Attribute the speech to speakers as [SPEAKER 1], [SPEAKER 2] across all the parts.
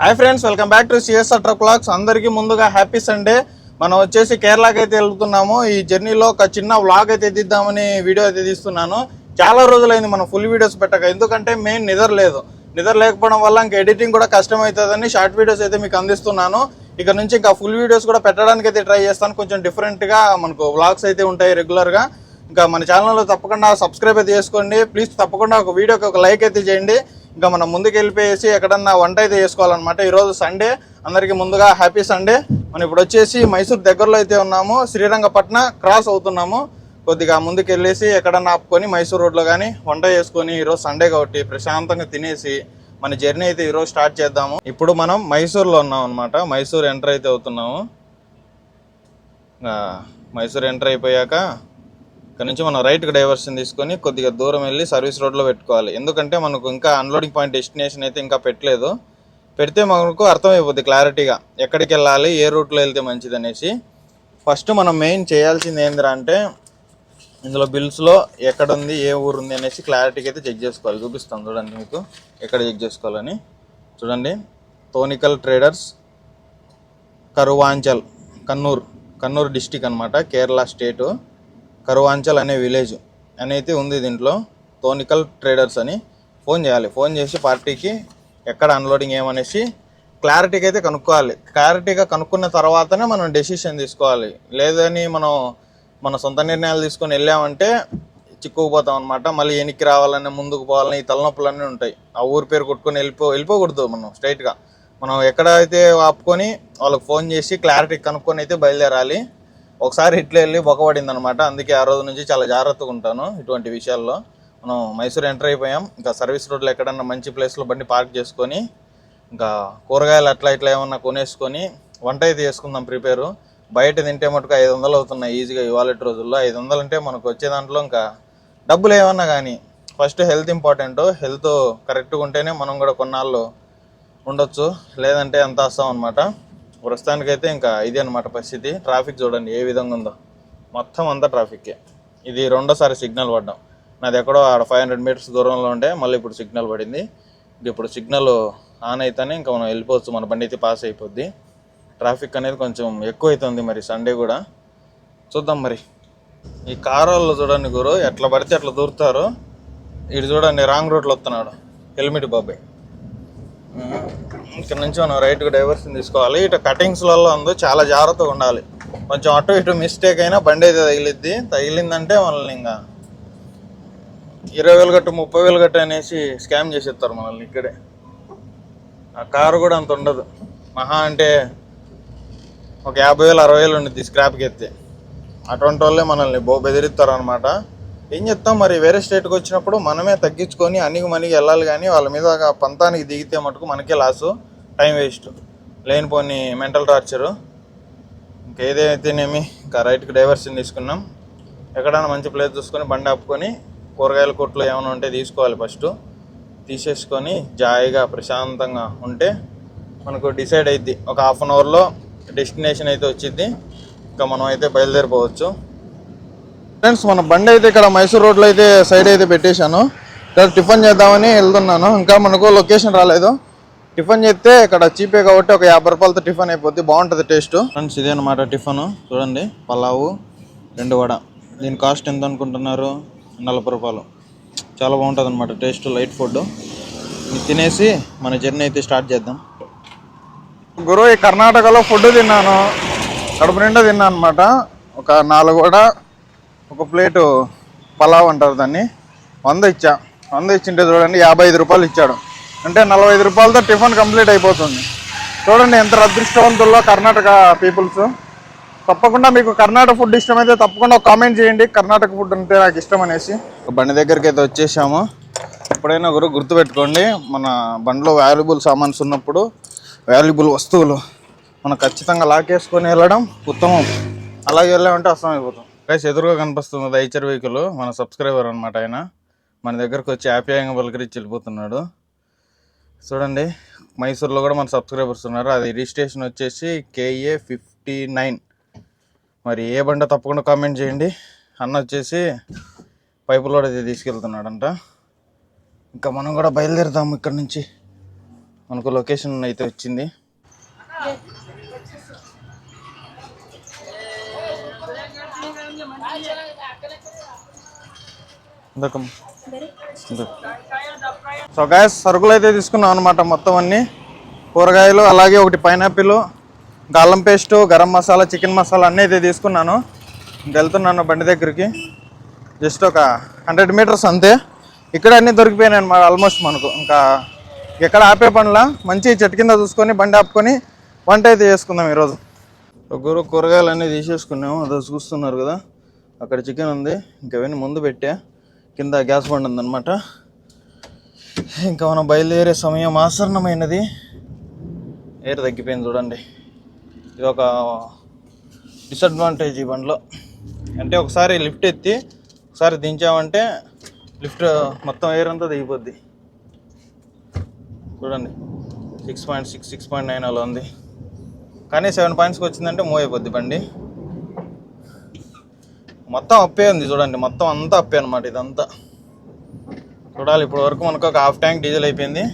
[SPEAKER 1] Hi friends welcome back to CSR truck blogs అందరికీ ముందుగా happy Sunday మనం వచ్చేసి కేరళకి అయితే వెళ్తున్నాము. ఈ జర్నీలో ఒక చిన్న వ్లాగ్ అయితే తీద్దామని వీడియో అయితే తీస్తున్నాను. చాలా రోజులైంది మనం ఫుల్ వీడియోస్ పెట్టక. ఎందుకంటే మెయిన్ నిద్ర లేదు. నిద్ర లేకపోవడం వల్ల ఇంకా ఎడిటింగ్ కూడా కష్టం అవుతుందని షార్ట్ వీడియోస్ అయితే మీకు అందిస్తున్నాను. ఇక నుంచి ఇంకా ఫుల్ వీడియోస్ కూడా పెట్టడానికి అయితే ట్రై చేస్తాను. కొంచెం డిఫరెంట్గా మనకు వ్లాగ్స్ అయితే ఉంటాయి రెగ్యులర్గా ఇంకా మన ఛానల్లో తప్పకుండా సబ్స్క్రైబ్ అయితే చేసుకోండి. ప్లీజ్ తప్పకుండా ఒక వీడియోకి ఒక లైక్ అయితే చేయండి. ఇంకా మనం ముందుకు వెళ్ళిపోయేసి ఎక్కడన్నా వంట అయితే చేసుకోవాలన్నమాట. ఈరోజు సండే అందరికీ ముందుగా హ్యాపీ సండే మనం ఇప్పుడు వచ్చేసి మైసూర్ దగ్గరలో అయితే ఉన్నాము. శ్రీరంగపట్న క్రాస్ అవుతున్నాము. కొద్దిగా ముందుకు వెళ్ళేసి ఎక్కడన్నా ఆపుకొని మైసూర్ రోడ్లో కానీ వంట చేసుకొని ఈరోజు సండే కాబట్టి ప్రశాంతంగా తినేసి మన జర్నీ అయితే ఈరోజు స్టార్ట్ చేద్దాము. ఇప్పుడు మనం మైసూర్లో ఉన్నాం అనమాట మైసూర్ ఎంటర్ అయితే అవుతున్నాము. మైసూర్ ఎంటర్ అయిపోయాక ఇక్కడ నుంచి మనం రైట్కి డైవర్షన్ తీసుకొని కొద్దిగా దూరం వెళ్ళి సర్వీస్ రోడ్లో పెట్టుకోవాలి. ఎందుకంటే మనకు ఇంకా అన్లోడింగ్ పాయింట్ డెస్టినేషన్ అయితే ఇంకా పెట్టలేదు. పెడితే మనకు అర్థమైపోద్ది క్లారిటీగా ఎక్కడికి వెళ్ళాలి ఏ రూట్లో వెళ్తే మంచిది అనేసి. ఫస్ట్ మనం మెయిన్ చేయాల్సింది ఏందిరా అంటే ఇందులో బిల్స్లో ఎక్కడ ఉంది ఏ ఊరు ఉంది అనేసి క్లారిటీగా అయితే చెక్ చేసుకోవాలి. చూపిస్తాను చూడండి మీకు ఎక్కడ చెక్ చేసుకోవాలని. చూడండి తోనికల్ ట్రేడర్స్ కరువాంచల్ కన్నూర్ కన్నూర్ డిస్టిక్ అనమాట కేరళ స్టేటు కరువాంచల్ అనే విలేజ్ అనేది ఉంది దీంట్లో. తోనికల్ ట్రేడర్స్ అని ఫోన్ చేయాలి. ఫోన్ చేసి పార్టీకి ఎక్కడ అన్లోడింగ్ ఏమనేసి క్లారిటీగా అయితే కనుక్కోవాలి. క్లారిటీగా కనుక్కున్న తర్వాతనే మనం డెసిషన్ తీసుకోవాలి. లేదని మనం మన సొంత నిర్ణయాలు తీసుకొని వెళ్ళామంటే చిక్కుకుపోతాం అనమాట మళ్ళీ వెనక్కి రావాలని ముందుకు పోవాలని ఈ తలనొప్పులన్నీ ఉంటాయి. ఆ ఊరి పేరు కొట్టుకొని వెళ్ళిపో వెళ్ళిపోకూడదు మనం స్ట్రైట్గా. మనం ఎక్కడైతే ఆపుకొని వాళ్ళకి ఫోన్ చేసి క్లారిటీ కనుక్కొని అయితే బయలుదేరాలి. ఒకసారి ఇట్లా వెళ్ళి బొక్కబడింది అనమాట అందుకే ఆ రోజు నుంచి చాలా జాగ్రత్తగా ఉంటాను ఇటువంటి విషయాల్లో. మనం మైసూర్ ఎంటర్ అయిపోయాం. ఇంకా సర్వీస్ రోడ్లో ఎక్కడన్నా మంచి ప్లేస్లో బండి పార్క్ చేసుకొని ఇంకా కూరగాయలు అట్లా ఇట్లా ఏమన్నా కొనేసుకొని వంట అయితే చేసుకుందాం ప్రిపేరు. బయట తింటే మటుకు ఐదు వందలు అవుతున్నాయి ఈజీగా ఇవాళ రోజుల్లో. ఐదు వందలు అంటే మనకు వచ్చే దాంట్లో ఇంకా డబ్బులు ఏమన్నా కానీ ఫస్ట్ హెల్త్ ఇంపార్టెంట్. హెల్త్ కరెక్ట్గా ఉంటేనే మనం కూడా కొన్నాళ్ళు ఉండొచ్చు. లేదంటే అంత వస్తాం అనమాట ప్రస్తుతానికైతే ఇంకా ఇదే అనమాట పరిస్థితి. ట్రాఫిక్ చూడండి ఏ విధంగా ఉందో. మొత్తం అంతా ట్రాఫిక్కే. ఇది రెండోసారి సిగ్నల్ పడ్డాం. నాది ఎక్కడో ఆడ ఫైవ్ హండ్రెడ్ మీటర్స్ దూరంలో ఉండే మళ్ళీ ఇప్పుడు సిగ్నల్ పడింది. ఇప్పుడు సిగ్నల్ ఆన్ అయితేనే ఇంకా మనం వెళ్ళిపోవచ్చు మన బండి అయితే పాస్ అయిపోద్ది. ట్రాఫిక్ అనేది కొంచెం ఎక్కువ అవుతుంది మరి సండే కూడా. చూద్దాం మరి. ఈ కారు వాళ్ళు చూడండి గురు ఎట్లా పడితే అట్లా దూరుతారు. ఇటు చూడండి రాంగ్ రూట్లో వస్తున్నాడు. హెల్మెట్ బాబాయ్. ఇక్కడ నుంచి మనం రైట్గా డైవర్షన్ తీసుకోవాలి. ఇటు కటింగ్స్లలో ఉందో చాలా జాగ్రత్తగా ఉండాలి. కొంచెం అటు ఇటు మిస్టేక్ అయినా బండి అయితే తగిలిద్ది. తగిలిందంటే మనల్ని ఇంకా ఇరవై వేలు గట్టు ముప్పై వేలు గట్టు అనేసి స్కామ్ చేసేస్తారు మనల్ని ఇక్కడే. ఆ కారు కూడా అంత ఉండదు. మహా అంటే ఒక యాభై వేలు అరవై వేలు ఉండిద్ది స్క్రాప్కి ఎత్తే. అటువంటి వాళ్ళే మనల్ని బో బెదిరిస్తారు అనమాట ఏం చెప్తాం? మరి వేరే స్టేట్కి వచ్చినప్పుడు మనమే తగ్గించుకొని అన్నికి మనకి వెళ్ళాలి కానీ వాళ్ళ మీద పంతానికి దిగితే మటుకు మనకే లాసు టైం వేస్ట్. లేనిపోని మెంటల్ టార్చరు. ఇంకేదైతేనేమి ఇంకా రైట్కి డైవర్షన్ తీసుకున్నాం. ఎక్కడైనా మంచి ప్లేస్ చూసుకొని బండి ఆపుకొని కూరగాయల కొట్లు ఏమైనా ఉంటే తీసుకోవాలి ఫస్ట్. తీసేసుకొని జాయిగా ప్రశాంతంగా ఉంటే మనకు డిసైడ్ అయింది ఒక హాఫ్ అన్ అవర్లో డెస్టినేషన్ అయితే వచ్చింది ఇంకా మనం అయితే బయలుదేరిపోవచ్చు. ఫ్రెండ్స్ మన బండి అయితే ఇక్కడ మైసూర్ రోడ్లో అయితే సైడ్ అయితే పెట్టేశాను. ఇక్కడ టిఫిన్ చేద్దామని వెళ్తున్నాను. ఇంకా మనకు లొకేషన్ రాలేదు. టిఫిన్ చేస్తే ఇక్కడ చీపే కాబట్టి ఒక యాభై రూపాయలతో టిఫిన్ అయిపోద్ది. బాగుంటుంది టేస్ట్ ఫ్రెండ్స్ ఇదే అనమాట టిఫిన్ చూడండి పలావు రెండు వడ. దీని కాస్ట్ ఎంత అనుకుంటున్నారు? నలభై రూపాయలు. చాలా బాగుంటుంది అనమాట టేస్ట్ లైట్ ఫుడ్ తినేసి మన జర్నీ అయితే స్టార్ట్ చేద్దాం. గురు ఈ కర్ణాటకలో ఫుడ్ తిన్నాను. కడుపు నిండా తిన్నాను అనమాట ఒక నాలుగు వడ ఒక ప్లేటు పలావ్ అంటారు దాన్ని. వంద ఇచ్చా. వంద ఇచ్చింటే చూడండి యాభై ఐదు రూపాయలు ఇచ్చాడు. అంటే నలభై ఐదు రూపాయలతో టిఫిన్ కంప్లీట్ అయిపోతుంది. చూడండి ఎంత అదృష్టవంతుల్లో కర్ణాటక పీపుల్స్. తప్పకుండా మీకు కర్ణాటక ఫుడ్ ఇష్టమైతే తప్పకుండా ఒక కామెంట్ చేయండి. కర్ణాటక ఫుడ్ అంటే నాకు ఇష్టం అనేసి. బండి దగ్గరికి అయితే వచ్చేసాము. ఎప్పుడైనా ఒకరు గుర్తుపెట్టుకోండి మన బండిలో వాల్యుబుల్ సామాన్స్ ఉన్నప్పుడు వాల్యుబుల్ వస్తువులు మనం ఖచ్చితంగా లాకేసుకొని వెళ్ళడం ఉత్తమం. అలాగే వెళ్ళామంటే అర్థం గైస్ ఎదురుగా కనిపిస్తుంది దైచర్ వెహికల్ మన సబ్స్క్రైబర్ అనమాట ఆయన. మన దగ్గరకు వచ్చి ఆప్యాయంగా పలకరించి వెళ్ళిపోతున్నాడు. చూడండి మైసూర్లో కూడా మన సబ్స్క్రైబర్స్ ఉన్నారు. అది రిజిస్ట్రేషన్ వచ్చేసి కేఏ ఫిఫ్టీ నైన్ మరి ఏ బండ తప్పకుండా కామెంట్ చేయండి. అన్న వచ్చేసి పైపులో అయితే తీసుకెళ్తున్నాడంట. ఇంకా మనం కూడా బయలుదేరుతాము ఇక్కడ నుంచి. మనకు లొకేషన్ అయితే వచ్చింది. సో గాయస్ సరుకులు అయితే తీసుకున్నాం అనమాట మొత్తం అన్ని. కూరగాయలు అలాగే ఒకటి పైనాపిల్ గాలం అల్లం పేస్ట్ గరం మసాలా చికెన్ మసాలా అన్నీ అయితే తీసుకున్నాను. వెళ్తున్నాను బండి దగ్గరికి. జస్ట్ ఒక హండ్రెడ్ మీటర్స్ అంతే. ఇక్కడ అన్నీ దొరికిపోయినాయి అనమాట ఆల్మోస్ట్ మనకు. ఇంకా ఎక్కడ ఆపే పనుల? మంచి చెట్టు కింద చూసుకొని బండి ఆపుకొని వంట అయితే చేసుకుందాం ఈరోజు. గురు కూరగాయలు అన్నీ తీసేసుకున్నాము. అదో చూస్తున్నారు కదా. అక్కడ చికెన్ ఉంది. ఇంకా అవన్నీ ముందు పెట్టా. కింద గ్యాస్ బండ్ ఉందన్నమాట. ఇంకా మనం బయలుదేరే సమయం ఆసరణమైనది ఎయిర్ తగ్గిపోయింది చూడండి. ఇది ఒక డిసడ్వాంటేజ్ ఈ బండిలో. అంటే ఒకసారి లిఫ్ట్ ఎత్తి ఒకసారి దించామంటే లిఫ్ట్ మొత్తం ఎయిర్ అంతా దిగిపోద్ది. చూడండి. Six point six six point nine అలా ఉంది. కానీ సెవెన్ పాయింట్స్కి వచ్చిందంటే మూవ్ అయిపోద్ది బండి. మొత్తం అప్పే ఉంది చూడండి మొత్తం అంతా అప్పే అనమాట ఇదంతా. చూడాలి ఇప్పటి వరకు మనకు ఒక హాఫ్ ట్యాంక్ డీజిల్ అయిపోయింది.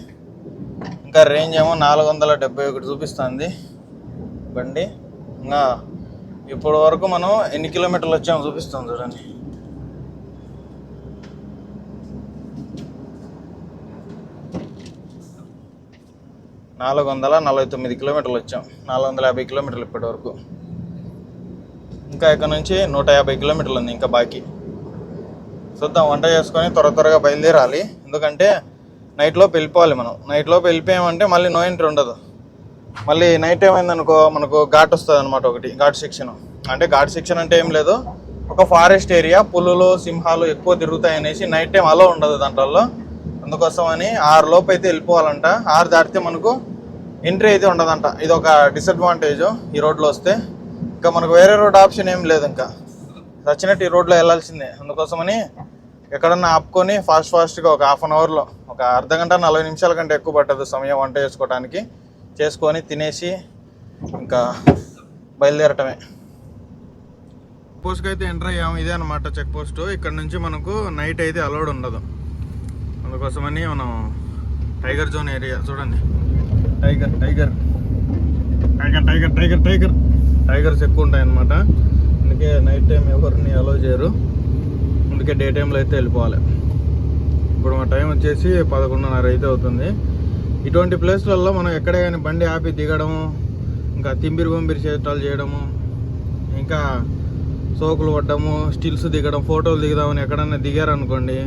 [SPEAKER 1] ఇంకా రేంజ్ ఏమో నాలుగు వందల డెబ్బై ఒకటి చూపిస్తుంది. బండి ఇంకా ఇప్పటి వరకు మనం ఎన్ని కిలోమీటర్లు వచ్చామో చూపిస్తాం చూడండి. నాలుగు వందల నలభై తొమ్మిది కిలోమీటర్లు వచ్చాం. నాలుగు వందల యాభై కిలోమీటర్లు ఇప్పటి వరకు ఇంకా ఇక్కడ నుంచి నూట యాభై కిలోమీటర్లు ఉంది ఇంకా బాకీ. చూద్దాం వంట చేసుకొని త్వర త్వరగా బయలుదేరాలి. ఎందుకంటే నైట్లోపు వెళ్ళిపోవాలి మనం. నైట్లోపు వెళ్ళిపోయామంటే మళ్ళీ నో ఎంట్రీ ఉండదు. మళ్ళీ నైట్ ఏమైందనుకో మనకు ఘాట్ వస్తుంది అనమాట ఒకటి ఘాట్ సెక్షన్. అంటే ఘాట్ సెక్షన్ అంటే ఏం లేదు. ఒక ఫారెస్ట్ ఏరియా పులులు సింహాలు ఎక్కువ తిరుగుతాయి అనేసి నైట్ టైం అలో ఉండదు దాంట్లో అందుకోసం అని ఆరు లోపు అయితే వెళ్ళిపోవాలంట. ఆరు దాటితే మనకు ఎంట్రీ అయితే ఉండదంట. ఇది ఒక డిసడ్వాంటేజ్ ఈ రోడ్లో వస్తే. ఇంకా మనకు వేరే రోడ్ ఆప్షన్ ఏం లేదు ఇంకా. నచ్చినట్టు ఈ రోడ్లో వెళ్ళాల్సిందే. అందుకోసమని ఎక్కడన్నా ఆపుకొని ఫాస్ట్ ఫాస్ట్గా ఒక హాఫ్ అన్ అవర్లో ఒక అర్ధ గంట నలభై నిమిషాల కంటే ఎక్కువ పట్టదు సమయం వంట చేసుకోవడానికి చేసుకొని తినేసి ఇంకా బయలుదేరటమే. పోస్ట్కి అయితే ఎంటర్ అయ్యాము. ఇదే అనమాట చెక్ పోస్ట్ ఇక్కడ నుంచి మనకు నైట్ అయితే అలౌడ్ ఉండదు. అందుకోసమని మనం టైగర్ జోన్ ఏరియా చూడండి. Tiger tiger tiger tiger tiger tiger tigers ఎక్కువ ఉంటాయన్నమాట అందుకే నైట్ టైం ఎవరిని అలో చేయరు. అందుకే డే టైంలో అయితే వెళ్ళిపోవాలి. ఇప్పుడు మా టైం వచ్చేసి పదకొండున్నర అయితే అవుతుంది. ఇటువంటి ప్లేస్లలో మనం ఎక్కడే కానీ బండి ఆపి దిగడము ఇంకా తింబిరి బొంబిరి చేతాలు చేయడము ఇంకా సోకులు పడ్డము స్టిల్స్ దిగడం ఫోటోలు దిగుదామని ఎక్కడన్నా దిగారనుకోండి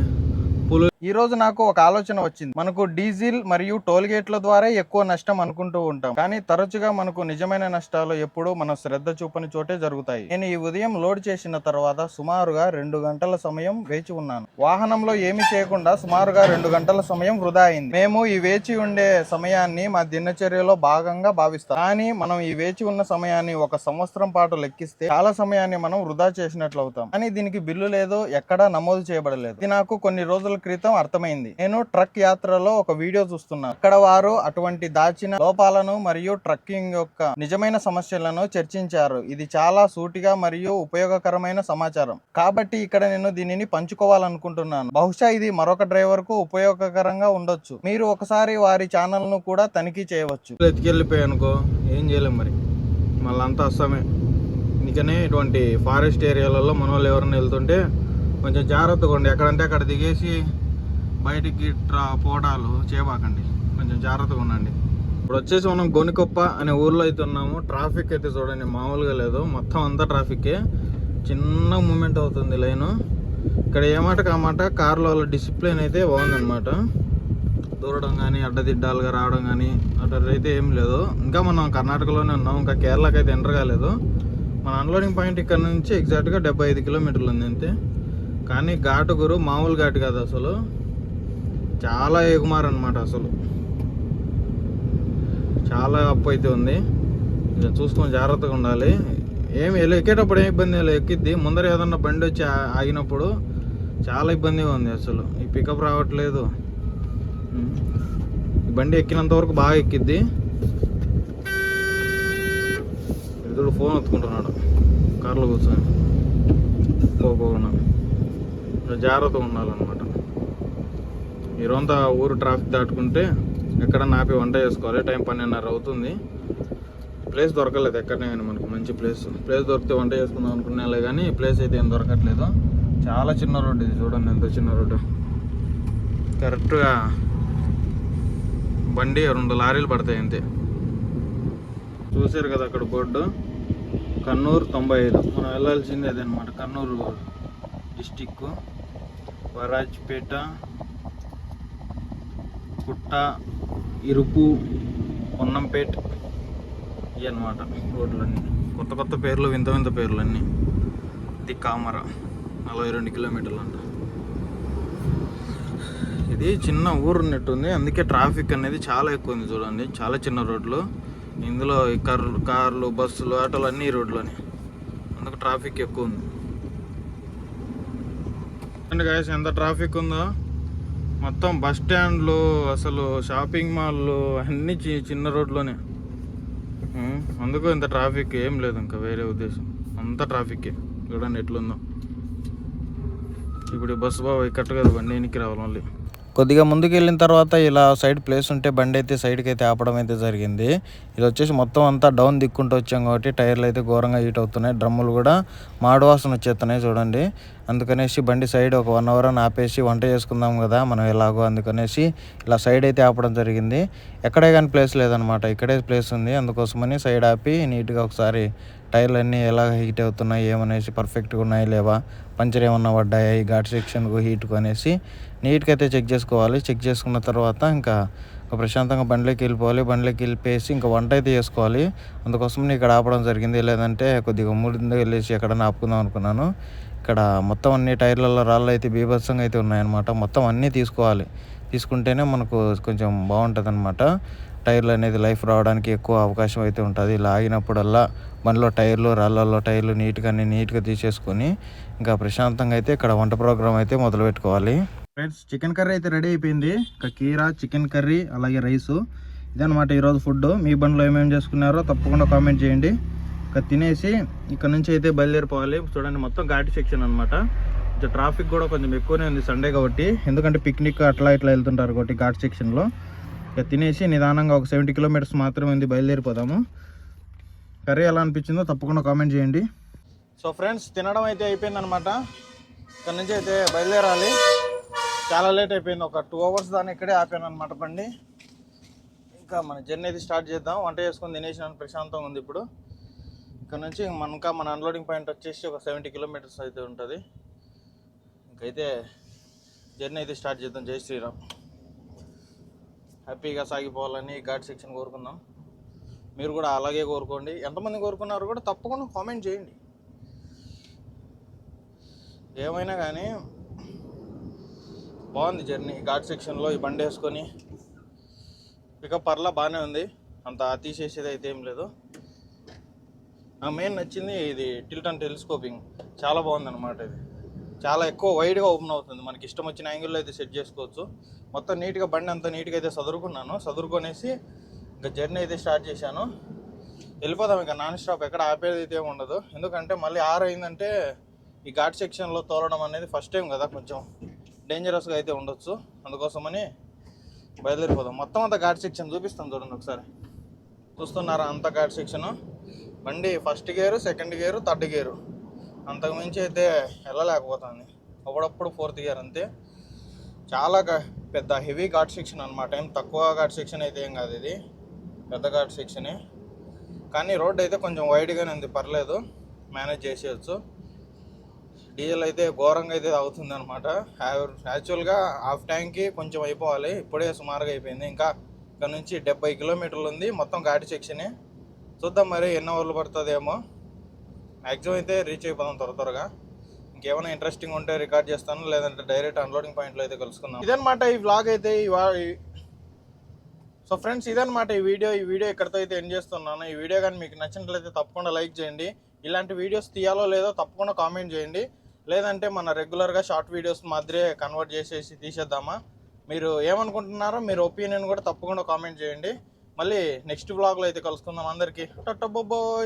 [SPEAKER 1] పులు ఈ రోజు నాకు ఒక ఆలోచన వచ్చింది. మనకు డీజిల్ మరియు టోల్ గేట్ల ద్వారా ఎక్కువ నష్టం అనుకుంటూ ఉంటాం. కానీ తరచుగా మనకు నిజమైన నష్టాలు ఎప్పుడు మన శ్రద్ధ చూపని చోటే జరుగుతాయి. నేను ఈ ఉదయం లోడ్ చేసిన తర్వాత సుమారుగా రెండు గంటల సమయం వేచి ఉన్నాను. వాహనంలో ఏమి చేయకుండా సుమారుగా రెండు గంటల సమయం వృధా అయింది. మేము ఈ వేచి ఉండే సమయాన్ని మా దినచర్యలో భాగంగా భావిస్తాం. కానీ మనం ఈ వేచి ఉన్న సమయాన్ని ఒక సంవత్సరం పాటు లెక్కిస్తే చాలా సమయాన్ని మనం వృధా చేసినట్లు అవుతాం కానీ దీనికి బిల్లు లేదు ఎక్కడా నమోదు చేయబడలేదు. ఇది నాకు కొన్ని రోజుల క్రితం అర్థమైంది. నేను ట్రక్ యాత్రలో ఒక వీడియో చూస్తున్నా. అక్కడ వారు అటువంటి దాచిన లోపాలను మరియు ట్రక్కింగ్ యొక్క నిజమైన సమస్యలను చర్చించారు. ఇది చాలా సూటిగా మరియు ఉపయోగకరమైన సమాచారం. కాబట్టి ఇక్కడ నేను దీనిని పంచుకోవాలనుకుంటున్నాను. బహుశా ఇది మరొక డ్రైవర్కు ఉపయోగకరంగా ఉండొచ్చు. మీరు ఒకసారి వారి ఛానల్ను కూడా తనిఖీ చేయవచ్చు. ఎత్తుకెళ్ళిపోయానుకో ఏం చేయలేం మరి. మళ్ళీ అంతా అస్సామే. అందుకనే ఇటువంటి ఫారెస్ట్ ఏరియాలలో మన వాళ్ళు ఎవరైనా వెళ్తుంటే కొంచెం జాగ్రత్తగా ఉండి ఎక్కడంటే అక్కడ దిగేసి బయటికి ట్రా పోవడాలు చేయబాకండి కొంచెం జాగ్రత్తగా ఉండండి. ఇప్పుడు వచ్చేసి మనం గొనికొప్ప అనే ఊర్లో అయితే ఉన్నాము. ట్రాఫిక్ అయితే చూడండి మామూలుగా లేదు. మొత్తం అంతా ట్రాఫికే చిన్న మూమెంట్ అవుతుంది లైను. ఇక్కడ ఏమాటకు కామాట కార్లో వాళ్ళ డిసిప్లిన్ అయితే బాగుందన్నమాట. దూరడం కానీ అడ్డదిడ్డాలుగా రావడం కానీ అటు అయితే ఏం లేదు. ఇంకా మనం కర్ణాటకలోనే ఉన్నాం. ఇంకా కేరళకి అయితే ఎంటర్ కాలేదు. మన అన్లోడింగ్ పాయింట్ ఇక్కడ నుంచి ఎగ్జాక్ట్గా డెబ్బై ఐదు కిలోమీటర్లు ఉంది అంతే. కానీ ఘాటు గురు మామూలు ఘాటు కాదు అసలు. చాలా ఎగుమారు అనమాట అసలు. చాలా అప్పు అయితే ఉంది. చూసుకొని జాగ్రత్తగా ఉండాలి. ఏమి వెళ్ళి ఎక్కేటప్పుడు ఏం ఇబ్బంది లేదు. ఎక్కిద్ది. ముందర ఏదన్నా బండి వచ్చి ఆగినప్పుడు చాలా ఇబ్బందిగా ఉంది అసలు. ఈ పికప్ రావట్లేదు. బండి ఎక్కినంత వరకు బాగా ఎక్కిద్ది. ఇతడు ఫోన్ ఎత్తుకుంటున్నాడు. కార్లో కూర్చొని. పోకుండా జాగ్రత్తగా ఉండాలన్నమాట. మీరంతా ఊరు ట్రాఫిక్ దాటుకుంటే ఎక్కడ నాపి వంట చేసుకోవాలి. టైం పన్నెండున్నర అవుతుంది. ప్లేస్ దొరకలేదు ఎక్కడనే కానీ మనకు మంచి ప్లేస్ ప్లేస్ దొరికితే వంట చేసుకుందాం అనుకునేలే కానీ ప్లేస్ అయితే ఏం దొరకట్లేదు. చాలా చిన్న రోడ్డు ఇది చూడండి ఎంత చిన్న రోడ్డు. కరెక్ట్గా బండి రెండు లారీలు పడతాయి అంతే. చూసారు కదా అక్కడ బోర్డు? కన్నూరు తొంభై ఐదు. మనం వెళ్ళాల్సింది అదనమాట కన్నూరు డిస్టిక్ వరాజ్పేట కుట్ట ఇరుపు పొన్నంపేట్ ఇవి అనమాట రోడ్లన్నీ. కొత్త కొత్త పేర్లు వింత వింత పేర్లు అన్నీ ఇది కామర నలభై రెండు కిలోమీటర్లు అంట ఇది చిన్న ఊరు ఉన్నట్టుంది. అందుకే ట్రాఫిక్ అనేది చాలా ఎక్కువ ఉంది చూడండి. చాలా చిన్న రోడ్లు. ఇందులో ఈ కార్లు కార్లు బస్సులు ఆటోలు అన్నీ ఈ రోడ్లోనే. అందుకు ట్రాఫిక్ ఎక్కువ ఉంది. అండ్ గాయస్ ఎంత ట్రాఫిక్ ఉందో. మొత్తం బస్ స్టాండ్లు అసలు షాపింగ్ మాల్లు అన్నీ చి- చిన్న రోడ్లోనే. అందుకు ఇంత ట్రాఫిక్ ఏం లేదు ఇంకా వేరే ఉద్దేశం. అంత ట్రాఫిక్ చూడండి ఎట్లుందో. ఇప్పుడు బస్సు బాబు కరెక్ట్ కదా బండి ఎనికి రావాలి మళ్ళీ. కొద్దిగా ముందుకు వెళ్ళిన తర్వాత ఇలా సైడ్ ప్లేస్ ఉంటే బండి అయితే సైడ్కి అయితే ఆపడం అయితే జరిగింది. ఇది వచ్చేసి మొత్తం అంతా డౌన్ దిక్కుంటూ వచ్చాం కాబట్టి టైర్లు అయితే ఘోరంగా హీట్ అవుతున్నాయి. డ్రమ్ములు కూడా మాడు వాసన వచ్చేస్తున్నాయి చూడండి. అందుకనేసి బండి సైడ్ ఒక వన్ అవర్ అని ఆపేసి వంట చేసుకుందాం కదా మనం ఎలాగో అందుకనేసి ఇలా సైడ్ అయితే ఆపడం జరిగింది. ఎక్కడే కానీ ప్లేస్ లేదనమాట. ఇక్కడే ప్లేస్ ఉంది. అందుకోసమని సైడ్ ఆపి నీట్గా ఒకసారి టైర్లు అన్నీ ఎలా హీట్ అవుతున్నాయి ఏమనేసి పర్ఫెక్ట్గా ఉన్నాయి లేవా పంచర్ ఏమన్నా పడ్డాయా ఈ ఘాట్ సెక్షన్కు హీట్కు అనేసి నీట్గా అయితే చెక్ చేసుకోవాలి. చెక్ చేసుకున్న తర్వాత ఇంకా ఒక ప్రశాంతంగా బండిలోకి వెళ్ళిపోవాలి. బండిలోకి వెళ్ళిపోయేసి ఇంకా వంట అయితే చేసుకోవాలి. అందుకోసం ఇక్కడ ఆపడం జరిగింది. లేదంటే కొద్దిగా ముందు వెళ్ళేసి ఎక్కడన్నా ఆపుకుందాం అనుకున్నాను. ఇక్కడ మొత్తం అన్ని టైర్లలో రాళ్ళు అయితే బీభత్సంగా అయితే ఉన్నాయన్నమాట. మొత్తం అన్నీ తీసుకోవాలి. తీసుకుంటేనే మనకు కొంచెం బాగుంటుంది అనమాట టైర్లు అనేది లైఫ్ రావడానికి ఎక్కువ అవకాశం అయితే ఉంటుంది. ఇలా ఆగినప్పుడల్లా బండిలో టైర్లు రాళ్ళల్లో టైర్లు నీట్గా అన్ని నీట్గా తీసేసుకొని ఇంకా ప్రశాంతంగా అయితే ఇక్కడ వంట ప్రోగ్రామ్ అయితే మొదలు పెట్టుకోవాలి. ఫ్రెండ్స్ చికెన్ కర్రీ అయితే రెడీ అయిపోయింది. ఇంకా కీరా చికెన్ కర్రీ అలాగే రైసు. ఇదనమాట ఈరోజు ఫుడ్ మీ బండిలో ఏమేమి చేసుకున్నారో తప్పకుండా కామెంట్ చేయండి. ఇక తినేసి ఇక్కడ నుంచి అయితే బయలుదేరిపోవాలి. చూడండి మొత్తం ఘాటి సెక్షన్ అనమాట కొంచెం ట్రాఫిక్ కూడా కొంచెం ఎక్కువనే ఉంది సండే కాబట్టి. ఎందుకంటే పిక్నిక్ అట్లా ఇట్లా వెళ్తుంటారు కాబట్టి ఘాట్ సెక్షన్లో. ఇక తినేసి నిదానంగా ఒక సెవెంటీ కిలోమీటర్స్ మాత్రమే ఉంది బయలుదేరిపోదాము. కర్రీ ఎలా అనిపించిందో తప్పకుండా కామెంట్ చేయండి. సో ఫ్రెండ్స్ తినడం అయితే అయిపోయిందనమాట ఇక్కడ నుంచి అయితే బయలుదేరాలి. చాలా లేట్ అయిపోయింది. ఒక టూ అవర్స్ దాన్ని ఇక్కడే ఆపాను అనమాట బండి. ఇంకా మన జర్నీ అయితే స్టార్ట్ చేద్దాం. వంట చేసుకొని తినేసిన ప్రశాంతంగా ఉంది ఇప్పుడు. ఇక్కడ నుంచి మనకా మన అన్లోడింగ్ పాయింట్ వచ్చేసి ఒక సెవెంటీ కిలోమీటర్స్ అయితే ఉంటుంది. ఇంకైతే జర్నీ అయితే స్టార్ట్ చేద్దాం. జై శ్రీరామ్. హ్యాపీగా సాగిపోవాలని ఘాట్ సెక్షన్ కోరుకుందాం. మీరు కూడా అలాగే కోరుకోండి. ఎంతమంది కోరుకున్నారు కూడా తప్పకుండా కామెంట్ చేయండి. ఏమైనా కానీ బాగుంది జర్నీ ఘాట్ సెక్షన్లో ఈ బండి వేసుకొని పికప్ పర్లా బాగానే ఉంది. అంత తీసేసేది అయితే ఏం లేదు. నాకు మెయిన్ నచ్చింది ఇది టిల్ట్ అండ్ టెలిస్కోపింగ్ చాలా బాగుంది అనమాట ఇది. చాలా ఎక్కువ వైడ్గా ఓపెన్ అవుతుంది. మనకి ఇష్టం వచ్చిన యాంగిల్లో అయితే సెట్ చేసుకోవచ్చు. మొత్తం నీట్గా బండి అంతా నీట్గా అయితే చదువుకున్నాను చదువుకొనేసి ఇంకా జర్నీ అయితే స్టార్ట్ చేశాను. వెళ్ళిపోదాం ఇంకా. నాన్ స్టాప్ ఎక్కడ ఆపేది అయితే ఉండదు. ఎందుకంటే మళ్ళీ ఆరు అయిందంటే ఈ ఘాట్ సెక్షన్లో తోలడం అనేది ఫస్ట్ టైం కదా కొంచెం డేంజరస్గా అయితే ఉండొచ్చు. అందుకోసమని బయలుదేరిపోదాం. మొత్తం అంతా ఘాట్ సెక్షన్ చూపిస్తాను చూడండి ఒకసారి. చూస్తున్నారా అంత ఘాట్ సెక్షను బండి first gear second gear third gear. అంతకుమించి అయితే వెళ్ళలేకపోతుంది. అప్పుడప్పుడు ఫోర్త్ గేర్ అంతే. చాలా పెద్ద హెవీ ఘాట్ సెక్షన్ అనమాట ఏం తక్కువ ఘాట్ సెక్షన్ అయితే ఏం కాదు ఇది. పెద్ద ఘాట్ సెక్షనే. కానీ రోడ్ అయితే కొంచెం వైడ్గానే ఉంది. పర్లేదు. మేనేజ్ చేసేయచ్చు. డీజిల్ అయితే ఘోరంగా అయితే అవుతుంది అనమాట యాక్చువల్గా హాఫ్ ట్యాంక్కి కొంచెం అయిపోవాలి. ఇప్పుడే సుమారుగా అయిపోయింది. ఇంకా ఇక్కడ నుంచి డెబ్బై కిలోమీటర్లు ఉంది. మొత్తం ఘాటి సెక్షనే. చూద్దాం మరి ఎన్ని అవర్లు పడుతుందేమో. మ్యాక్సిమం అయితే రీచ్ అయిపోదాం త్వర త్వరగా. ఇంకేమైనా ఇంట్రెస్టింగ్ ఉంటే రికార్డ్ చేస్తాను లేదంటే డైరెక్ట్ అన్లోడింగ్ పాయింట్లో అయితే కలుసుకుందాం. ఇదనమాట ఈ వ్లాగ్ అయితే ఈ వా- సో ఫ్రెండ్స్ ఇదనమాట ఈ వీడియో ఈ వీడియో ఇక్కడితో అయితే ఎండ్ చేస్తున్నాను ఈ వీడియో కానీ మీకు నచ్చినట్లయితే తప్పకుండా లైక్ చేయండి. ఇలాంటి వీడియోస్ తీయాలో లేదో తప్పకుండా కామెంట్ చేయండి. లేదంటే మన రెగ్యులర్గా షార్ట్ వీడియోస్ మాదిరే కన్వర్ట్ చేసేసి తీసేద్దామా? మీరు ఏమనుకుంటున్నారో మీరు ఒపీనియన్ కూడా తప్పకుండా కామెంట్ చేయండి. మళ్ళీ నెక్స్ట్ వ్లాగ్లో అయితే కలుసుకుందాం అందరికీ. టట్టబోబోయ్